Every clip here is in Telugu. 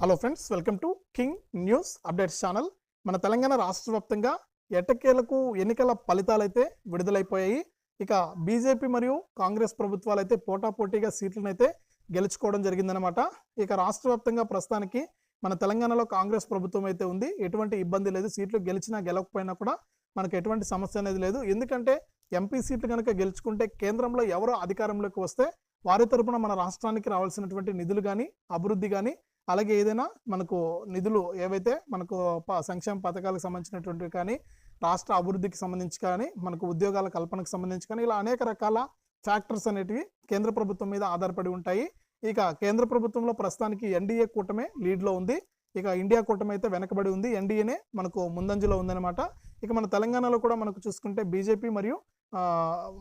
Hello friends welcome to king news updates channel మన తెలంగాణ రాష్ట్ర వ్యాప్తంగా ఎటకేలకు ఎన్నికల ఫలితాలైతే విడుదలైపోయాయి. ఇక బీజేపీ మరియు కాంగ్రెస్ ప్రభుత్వాలు అయితే పోటాపోటీగా సీట్లను అయితే గెలుచుకోవడం జరిగిందనమాట ఇక రాష్ట్ర వ్యాప్తంగా ప్రస్తుతానికి మన తెలంగాణలో కాంగ్రెస్ ప్రభుత్వం అయితే ఉంది. ఎటువంటి ఇబ్బంది లేదు. సీట్లు గెలిచినా గెలవకపోయినా కూడా మనకు ఎటువంటి సమస్య అనేది లేదు. ఎందుకంటే ఎంపీ సీట్లు కనుక గెలుచుకుంటే కేంద్రంలో ఎవరో అధికారంలోకి వస్తే వారి తరపున మన రాష్ట్రానికి రావాల్సినటువంటి నిధులు కానీ అభివృద్ధి కానీ అలాగే ఏదైనా మనకు నిధులు ఏవైతే మనకు ప- సంక్షేమ పథకాలకు సంబంధించినటువంటివి కానీ రాష్ట్ర అభివృద్ధికి సంబంధించి కానీ మనకు ఉద్యోగాల కల్పనకు సంబంధించి కానీ ఇలా అనేక రకాల ఫ్యాక్టర్స్ అనేటివి కేంద్ర ప్రభుత్వం మీద ఆధారపడి ఉంటాయి. ఇక కేంద్ర ప్రభుత్వంలో ప్రస్తుతానికి ఎన్డీఏ కూటమే లీడ్లో ఉంది. ఇక ఇండియా కూటమి అయితే వెనకబడి ఉంది. ఎన్డీఏనే మనకు ముందంజలో ఉందన్నమాట. ఇక మన తెలంగాణలో కూడా మనకు చూసుకుంటే బీజేపీ మరియు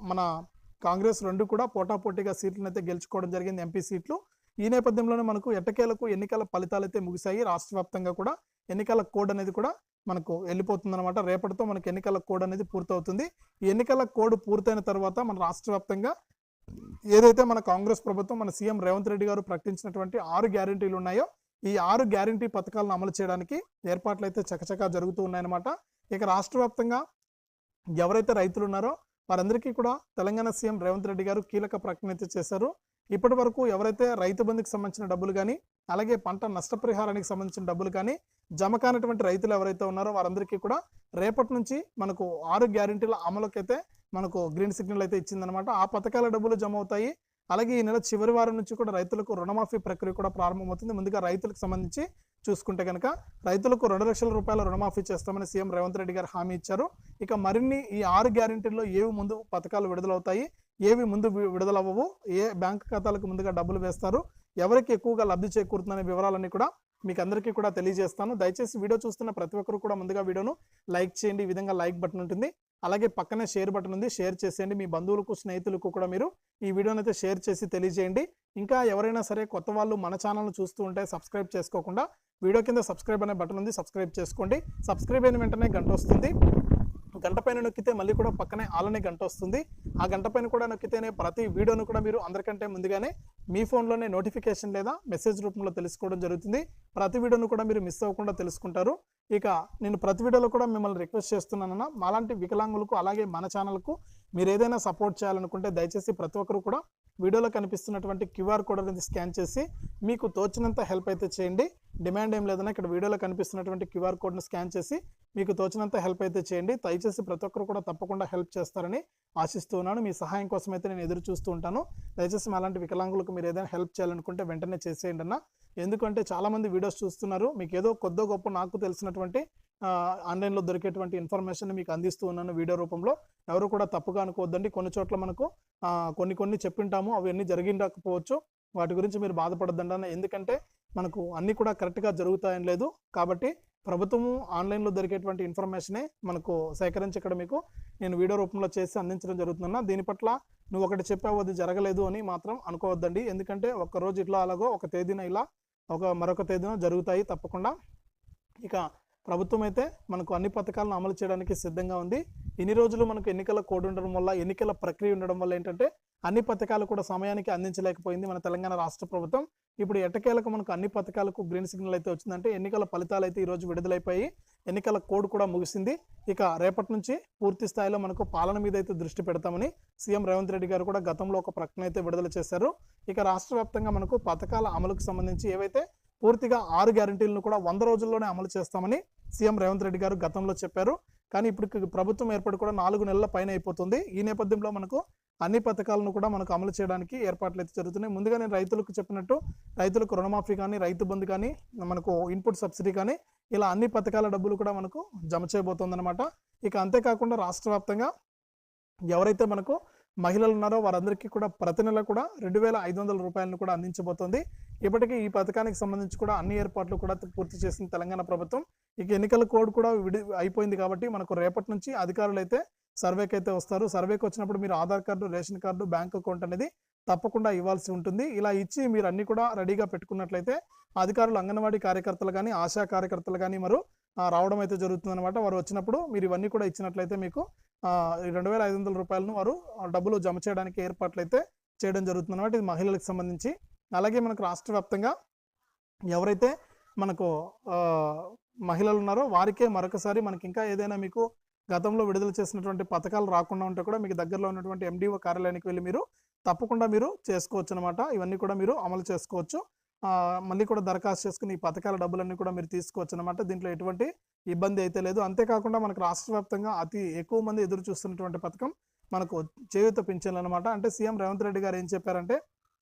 మన కాంగ్రెస్ రెండు కూడా పోటాపోటీగా సీట్లను అయితే గెలుచుకోవడం జరిగింది ఎంపీ సీట్లు. ఈ నేపథ్యంలోనే మనకు ఎట్టకేలకు ఎన్నికల ఫలితాలు అయితే ముగిశాయి. రాష్ట్ర వ్యాప్తంగా కూడా ఎన్నికల కోడ్ అనేది కూడా మనకు వెళ్ళిపోతుంది అనమాట రేపటితో మనకు ఎన్నికల కోడ్ అనేది పూర్తవుతుంది. ఈ ఎన్నికల కోడ్ పూర్తయిన తర్వాత మన రాష్ట్ర వ్యాప్తంగా ఏదైతే మన కాంగ్రెస్ ప్రభుత్వం మన సీఎం రేవంత్ రెడ్డి గారు ప్రకటించినటువంటి ఆరు గ్యారెంటీలు ఉన్నాయో ఈ ఆరు గ్యారెంటీ పథకాలను అమలు చేయడానికి ఏర్పాట్లు అయితే చకచకా జరుగుతూ ఉన్నాయన్నమాట. ఇక రాష్ట్ర వ్యాప్తంగా ఎవరైతే రైతులు ఉన్నారో వారందరికీ కూడా తెలంగాణ సీఎం రేవంత్ రెడ్డి గారు కీలక ప్రకటన అయితే చేశారు. ఇప్పటి వరకు ఎవరైతే రైతు బంధుకి సంబంధించిన డబ్బులు కానీ అలాగే పంట నష్టపరిహారానికి సంబంధించిన డబ్బులు కానీ జమ కానటువంటి రైతులు ఎవరైతే ఉన్నారో వారందరికీ కూడా రేపటి నుంచి మనకు ఆరు గ్యారెంటీల అమలుకైతే మనకు గ్రీన్ సిగ్నల్ అయితే ఇచ్చిందనమాట ఆ పథకాల డబ్బులు జమ అవుతాయి. అలాగే ఈ నెల చివరి వారం నుంచి కూడా రైతులకు రుణమాఫీ ప్రక్రియ కూడా ప్రారంభమవుతుంది. ముందుగా రైతులకు సంబంధించి చూసుకుంటే కనుక రైతులకు రెండు లక్షల రూపాయల రుణమాఫీ చేస్తామని సీఎం రేవంత్ రెడ్డి గారు హామీ ఇచ్చారు. ఇక మరిన్ని ఈ ఆరు గ్యారెంటీల్లో ఏవి ముందు పథకాలు విడుదలవుతాయి? ఏవి ముందు విడుదలవ్వవు ఏ బ్యాంక్ ఖాతాలకు ముందుగా డబ్బులు వేస్తారు ఎవరికి ఎక్కువగా లబ్ధి చేకూరుతుందనే వివరాలన్నీ కూడా మీకు అందరికీ కూడా తెలియజేస్తాను. దయచేసి వీడియో చూస్తున్న ప్రతి ఒక్కరు కూడా ముందుగా వీడియోను లైక్ చేయండి. ఈ విధంగా లైక్ బటన్ ఉంటుంది. అలాగే పక్కనే షేర్ బటన్ ఉంది. షేర్ చేసేయండి. మీ బంధువులకు స్నేహితులకు కూడా మీరు ఈ వీడియోని అయితే షేర్ చేసి తెలియజేయండి. ఇంకా ఎవరైనా సరే కొత్త వాళ్ళు మన ఛానల్ను చూస్తూ ఉంటే సబ్స్క్రైబ్ చేసుకోకుండా వీడియో కింద సబ్స్క్రైబ్ అనే బటన్ ఉంది. సబ్స్క్రైబ్ చేసుకోండి. సబ్స్క్రైబ్ అయిన వెంటనే గంట వస్తుంది. గంట పైన నొక్కితే మళ్ళీ కూడా పక్కనే ఆలనే గంట వస్తుంది. ఆ గంట పైన కూడా నొక్కితేనే ప్రతి వీడియోను కూడా మీరు అందరికంటే ముందుగానే మీ ఫోన్లోనే నోటిఫికేషన్ లేదా మెసేజ్ రూపంలో తెలుసుకోవడం జరుగుతుంది. ప్రతి వీడియోను కూడా మీరు మిస్ అవ్వకుండా తెలుసుకుంటారు. ఇక నేను ప్రతి వీడియోలో కూడా మిమ్మల్ని రిక్వెస్ట్ చేస్తున్నానన్న మాలాంటి వికలాంగులకు అలాగే మన ఛానల్కు మీరు ఏదైనా సపోర్ట్ చేయాలనుకుంటే దయచేసి ప్రతి ఒక్కరు కూడా వీడియోలో కనిపిస్తున్నటువంటి క్యూఆర్ కోడ్ అనేది స్కాన్ చేసి మీకు తోచినంత హెల్ప్ అయితే చేయండి. డిమాండ్ ఏం లేదన్నా ఇక్కడ వీడియోలో కనిపిస్తున్నటువంటి క్యూఆర్ కోడ్ను స్కాన్ చేసి మీకు తోచినంత హెల్ప్ అయితే చేయండి. దయచేసి ప్రతి ఒక్కరు కూడా తప్పకుండా హెల్ప్ చేస్తారని ఆశిస్తూ ఉన్నాను మీ సహాయం కోసం అయితే నేను ఎదురు చూస్తూ ఉంటాను. దయచేసి అలాంటి వికలాంగులకు మీరు ఏదైనా హెల్ప్ చేయాలనుకుంటే వెంటనే చేసేయండి అన్న ఎందుకంటే చాలామంది వీడియోస్ చూస్తున్నారు. మీకు ఏదో కొద్దో గొప్ప నాకు తెలిసినటువంటి ఆన్లైన్లో దొరికేటువంటి ఇన్ఫర్మేషన్ మీకు అందిస్తూ ఉన్నాను వీడియో రూపంలో. ఎవరు కూడా తప్పుగా అనుకోవద్దండి. కొన్ని చోట్ల మనకు కొన్ని కొన్ని చెప్పింటాము. అవన్నీ జరిగిండకపోవచ్చు. వాటి గురించి మీరు బాధపడద్దండి అన్న. ఎందుకంటే మనకు అన్నీ కూడా కరెక్ట్గా జరుగుతాయని లేదు. కాబట్టి ప్రభుత్వము ఆన్లైన్లో దొరికేటువంటి ఇన్ఫర్మేషనే మనకు సేకరించి ఇక్కడ మీకు. నేను వీడియో రూపంలో చేసి అందించడం జరుగుతుందన్న. దీని పట్ల నువ్వు ఒకటి చెప్పావు అది జరగలేదు అని మాత్రం అనుకోవద్దండి. ఎందుకంటే ఒక రోజు ఇట్లా అలాగో ఒక తేదీన ఇలా ఒక మరొక తేదీన జరుగుతాయి తప్పకుండా. ఇక ప్రభుత్వం అయితే మనకు అన్ని పథకాలను అమలు చేయడానికి సిద్ధంగా ఉంది. ఇన్ని రోజులు మనకు ఎన్నికల కోడ్ ఉండడం వల్ల ఎన్నికల ప్రక్రియ ఉండడం వల్ల ఏంటంటే అన్ని పథకాలు కూడా సమయానికి అందించలేకపోయింది మన తెలంగాణ రాష్ట్ర ప్రభుత్వం. ఇప్పుడు ఎట్టకేలకు మనకు అన్ని పథకాలకు గ్రీన్ సిగ్నల్ అయితే వచ్చిందంటే ఎన్నికల ఫలితాలు అయితే ఈరోజు విడుదలైపోయి ఎన్నికల కోడ్ కూడా ముగిసింది. ఇక రేపటి నుంచి పూర్తి స్థాయిలో మనకు పాలన మీద అయితే దృష్టి పెడతామని సీఎం రేవంత్ రెడ్డి గారు కూడా గతంలో ఒక ప్రకటన అయితే విడుదల చేశారు. ఇక రాష్ట్ర వ్యాప్తంగా మనకు పథకాల అమలుకు సంబంధించి ఏవైతే పూర్తిగా ఆరు గ్యారంటీలను కూడా వంద రోజుల్లోనే అమలు చేస్తామని సీఎం రేవంత్ రెడ్డి గారు గతంలో చెప్పారు. కానీ ఇప్పుడు ప్రభుత్వం ఏర్పడి కూడా నాలుగు నెలల పైన అయిపోతుంది. ఈ నేపథ్యంలో మనకు అన్ని పథకాలను కూడా మనకు అమలు చేయడానికి ఏర్పాట్లు అయితే జరుగుతున్నాయి. ముందుగా నేను రైతులకు చెప్పినట్టు రైతులకు రుణమాఫీ కానీ రైతు బంధు కానీ మనకు ఇన్పుట్ సబ్సిడీ కానీ ఇలా అన్ని పథకాల డబ్బులు కూడా మనకు జమ చేయబోతోందనమాట ఇక అంతేకాకుండా రాష్ట్ర వ్యాప్తంగా ఎవరైతే మనకు మహిళలు ఉన్నారో వారందరికీ కూడా ప్రతి నెల కూడా రెండు వేల ఐదు వందల రూపాయలను కూడా అందించబోతోంది. ఇప్పటికీ ఈ పథకానికి సంబంధించి కూడా అన్ని ఏర్పాట్లు కూడా పూర్తి చేసింది తెలంగాణ ప్రభుత్వం. ఇక ఎన్నికల కోడ్ కూడా విడి అయిపోయింది కాబట్టి మనకు రేపటి నుంచి అధికారులు అయితే సర్వేకి అయితే వస్తారు. సర్వేకి వచ్చినప్పుడు మీరు Aadhaar card ration card bank account అనేది తప్పకుండా ఇవ్వాల్సి ఉంటుంది. ఇలా ఇచ్చి మీరు అన్ని కూడా రెడీగా పెట్టుకున్నట్లయితే అధికారులు అంగన్వాడీ కార్యకర్తలు కానీ ఆశా కార్యకర్తలు కానీ మరో రావడం అయితే జరుగుతుందన్నమాట. వారు వచ్చినప్పుడు మీరు ఇవన్నీ కూడా ఇచ్చినట్లయితే మీకు రెండు వేల ఐదు వందల రూపాయలను వారు డబ్బులు జమ చేయడానికి ఏర్పాట్లు అయితే చేయడం జరుగుతుందన్నమాట ఇది మహిళలకు సంబంధించి. అలాగే మనకు రాష్ట్ర వ్యాప్తంగా ఎవరైతే మనకు మహిళలు ఉన్నారో వారికే మరొకసారి మనకి ఇంకా ఏదైనా మీకు గతంలో విడుదల చేసినటువంటి పథకాలు రాకుండా ఉంటే కూడా మీకు దగ్గరలో ఉన్నటువంటి ఎండిఓ కార్యాలయానికి వెళ్ళి మీరు తప్పకుండా మీరు చేసుకోవచ్చు అనమాట ఇవన్నీ కూడా మీరు అమలు చేసుకోవచ్చు. మళ్ళీ కూడా దరఖాస్తు చేసుకుని ఈ పథకాల డబ్బులన్నీ కూడా మీరు తీసుకోవచ్చు అనమాట దీంట్లో ఎటువంటి ఇబ్బంది అయితే లేదు. అంతేకాకుండా మనకు రాష్ట్ర వ్యాప్తంగా అతి ఎక్కువ మంది ఎదురు చూస్తున్నటువంటి పథకం మనకు చేయూత పింఛన్లు అనమాట అంటే సీఎం రేవంత్ రెడ్డి గారు ఏం చెప్పారంటే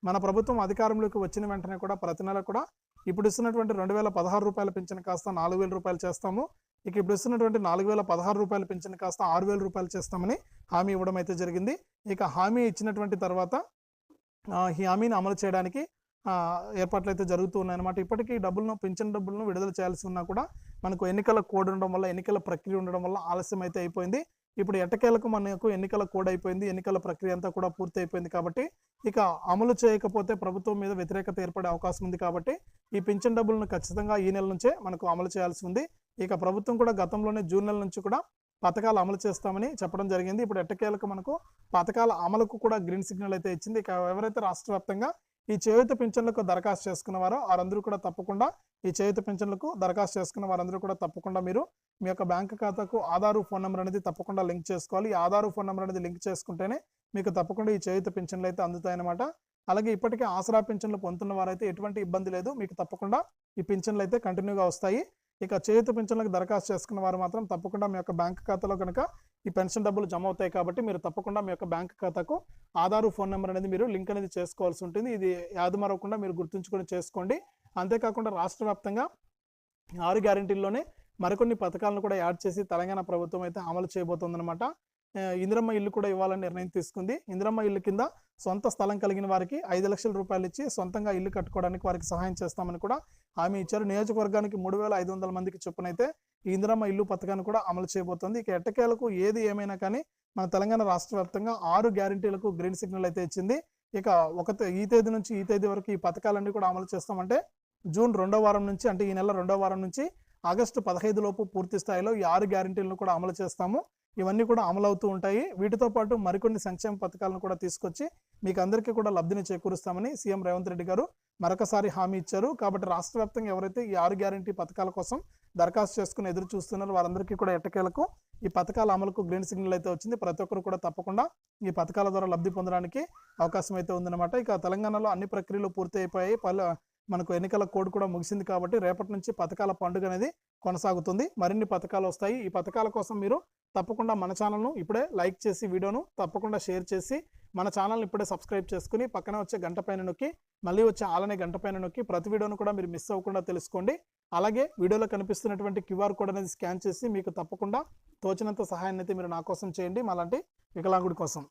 మన ప్రభుత్వం అధికారంలోకి వచ్చిన వెంటనే కూడా ప్రతి నెల కూడా ఇప్పుడు ఇస్తున్నటువంటి రెండు వేల పదహారు రూపాయల పింఛన్ కాస్త నాలుగు వేల రూపాయలు చేస్తాము. ఇక ఇప్పుడు ఇస్తున్నటువంటి నాలుగు వేల పదహారు రూపాయల పింఛన్ కాస్త ఆరు వేల రూపాయలు చేస్తామని హామీ ఇవ్వడం అయితే జరిగింది. ఇక హామీ ఇచ్చినటువంటి తర్వాత ఈ హామీని అమలు చేయడానికి ఏర్పాట్లు అయితే జరుగుతూ ఉన్నాయన్నమాట. ఇప్పటికీ డబ్బులను పింఛన్ డబ్బులను విడుదల చేయాల్సి ఉన్నా కూడా మనకు ఎన్నికల కోడ్ ఉండడం వల్ల ఎన్నికల ప్రక్రియ ఉండడం వల్ల ఆలస్యం అయితే అయిపోయింది. ఇప్పుడు ఎట్టకేలకు మనకు ఎన్నికల కోడ్ అయిపోయింది ఎన్నికల ప్రక్రియ అంతా కూడా పూర్తి అయిపోయింది కాబట్టి ఇక అమలు చేయకపోతే ప్రభుత్వం మీద వ్యతిరేకత ఏర్పడే అవకాశం ఉంది కాబట్టి ఈ పింఛన్ డబ్బులను ఖచ్చితంగా ఈ నెల నుంచే మనకు అమలు చేయాల్సి ఉంది. ఇక ప్రభుత్వం కూడా గతంలోనే జూన్ నెల నుంచి కూడా పథకాలు అమలు చేస్తామని చెప్పడం జరిగింది. ఇప్పుడు ఎట్టకేలకు మనకు పథకాల అమలుకు కూడా గ్రీన్ సిగ్నల్ అయితే ఇచ్చింది. ఇక ఎవరైతే రాష్ట్ర వ్యాప్తంగా ఈ చేయూత పింఛన్లకు దరఖాస్తు చేసుకున్నవారో వారందరూ కూడా తప్పకుండా ఈ చేయుత పింఛన్లకు దరఖాస్తు చేసుకున్న వారందరూ కూడా తప్పకుండా మీరు మీ యొక్క బ్యాంక్ ఖాతాకు ఆధారు ఫోన్ నెంబర్ అనేది తప్పకుండా లింక్ చేసుకోవాలి. ఈ ఆధారు ఫోన్ నెంబర్ అనేది లింక్ చేసుకుంటేనే మీకు తప్పకుండా ఈ చేయుత పింఛన్లు అయితే అందుతాయన్నమాట. అలాగే ఇప్పటికే ఆసరా పింఛన్లు పొందుతున్న వారైతే ఎటువంటి ఇబ్బంది లేదు. మీకు తప్పకుండా ఈ పింఛన్లు అయితే కంటిన్యూగా వస్తాయి. ఇక చేయుత పింఛన్లకు దరఖాస్తు చేసుకున్న వారు మాత్రం తప్పకుండా మీ యొక్క బ్యాంక్ ఖాతాలో కనుక ఈ పెన్షన్ డబ్బులు జమ అవుతాయి కాబట్టి మీరు తప్పకుండా మీ యొక్క బ్యాంక్ ఖాతాకు ఆధారు ఫోన్ నెంబర్ అనేది మీరు లింక్ అనేది చేసుకోవాల్సి ఉంటుంది. ఇది యాదమరవకుండా మీరు గుర్తుంచుకొని చేసుకోండి. అంతేకాకుండా రాష్ట్ర వ్యాప్తంగా ఆరు గ్యారెంటీల్లోనే మరికొన్ని పథకాలను కూడా యాడ్ చేసి తెలంగాణ ప్రభుత్వం అయితే అమలు చేయబోతుందన్నమాట. ఇందిరమ్మ ఇల్లు కూడా ఇవ్వాలని నిర్ణయం తీసుకుంది. ఇందిరమ్మ ఇల్లు కింద సొంత స్థలం కలిగిన వారికి ఐదు లక్షల రూపాయలు ఇచ్చి సొంతంగా ఇల్లు కట్టుకోవడానికి వారికి సహాయం చేస్తామని కూడా హామీ ఇచ్చారు. నియోజకవర్గానికి మూడు వేల ఐదు వందల మందికి చొప్పునైతే ఈ ఇందిరమ్మ ఇల్లు పథకాన్ని కూడా అమలు చేయబోతోంది. ఇక ఎట్టకేలకు ఏది ఏమైనా కానీ మన తెలంగాణ రాష్ట్ర వ్యాప్తంగా ఆరు గ్యారెంటీలకు గ్రీన్ సిగ్నల్ అయితే ఇచ్చింది. ఇక ఒక తే- ఈ తేదీ నుంచి ఈ తేదీ వరకు ఈ పథకాలన్నీ కూడా అమలు చేస్తామంటే జూన్ రెండో వారం నుంచి అంటే ఈ నెల రెండో వారం నుంచి ఆగస్టు పదహైదు లోపు పూర్తి స్థాయిలో ఈ ఆరు గ్యారెంటీలను కూడా అమలు చేస్తాము. ఇవన్నీ కూడా అమలు అవుతూ ఉంటాయి. వీటితో పాటు మరికొన్ని సంక్షేమ పథకాలను కూడా తీసుకొచ్చి మీకు అందరికీ కూడా లబ్ధిని చేకూరుస్తామని సీఎం రేవంత్ రెడ్డి గారు మరొకసారి హామీ ఇచ్చారు. కాబట్టి రాష్ట్ర వ్యాప్తంగా ఎవరైతే ఈ ఆరు గ్యారంటీ పథకాల కోసం దరఖాస్తు చేసుకుని ఎదురు చూస్తున్నారో వారందరికీ కూడా ఎట్టకేలకు ఈ పథకాల అమలుకు గ్రీన్ సిగ్నల్ అయితే వచ్చింది. ప్రతి ఒక్కరు కూడా తప్పకుండా ఈ పథకాల ద్వారా లబ్ధి పొందడానికి అవకాశం అయితే ఉందన్నమాట. ఇక తెలంగాణలో అన్ని ప్రక్రియలు పూర్తి అయిపోయాయి పలు మనకు ఎన్నికల కోడ్ కూడా ముగిసింది కాబట్టి రేపటి నుంచి పథకాల పండుగ అనేది కొనసాగుతుంది. మరిన్ని పథకాలు వస్తాయి. ఈ పథకాల కోసం మీరు తప్పకుండా మన ఛానల్ను ఇప్పుడే లైక్ చేసి వీడియోను తప్పకుండా షేర్ చేసి మన ఛానల్ని ఇప్పుడే సబ్స్క్రైబ్ చేసుకుని పక్కన వచ్చే గంట పైన నొక్కి మళ్ళీ వచ్చే ఆలనే గంట పైన నొక్కి ప్రతి వీడియోను కూడా మీరు మిస్ అవ్వకుండా తెలుసుకోండి. అలాగే వీడియోలో కనిపిస్తున్నటువంటి క్యూఆర్ కోడ్ అనేది స్కాన్ చేసి మీకు తప్పకుండా తోచినంత సహాయాన్ని అయితే మీరు నా కోసం చేయండి. మాలాంటి వికలాంగుడి కోసం.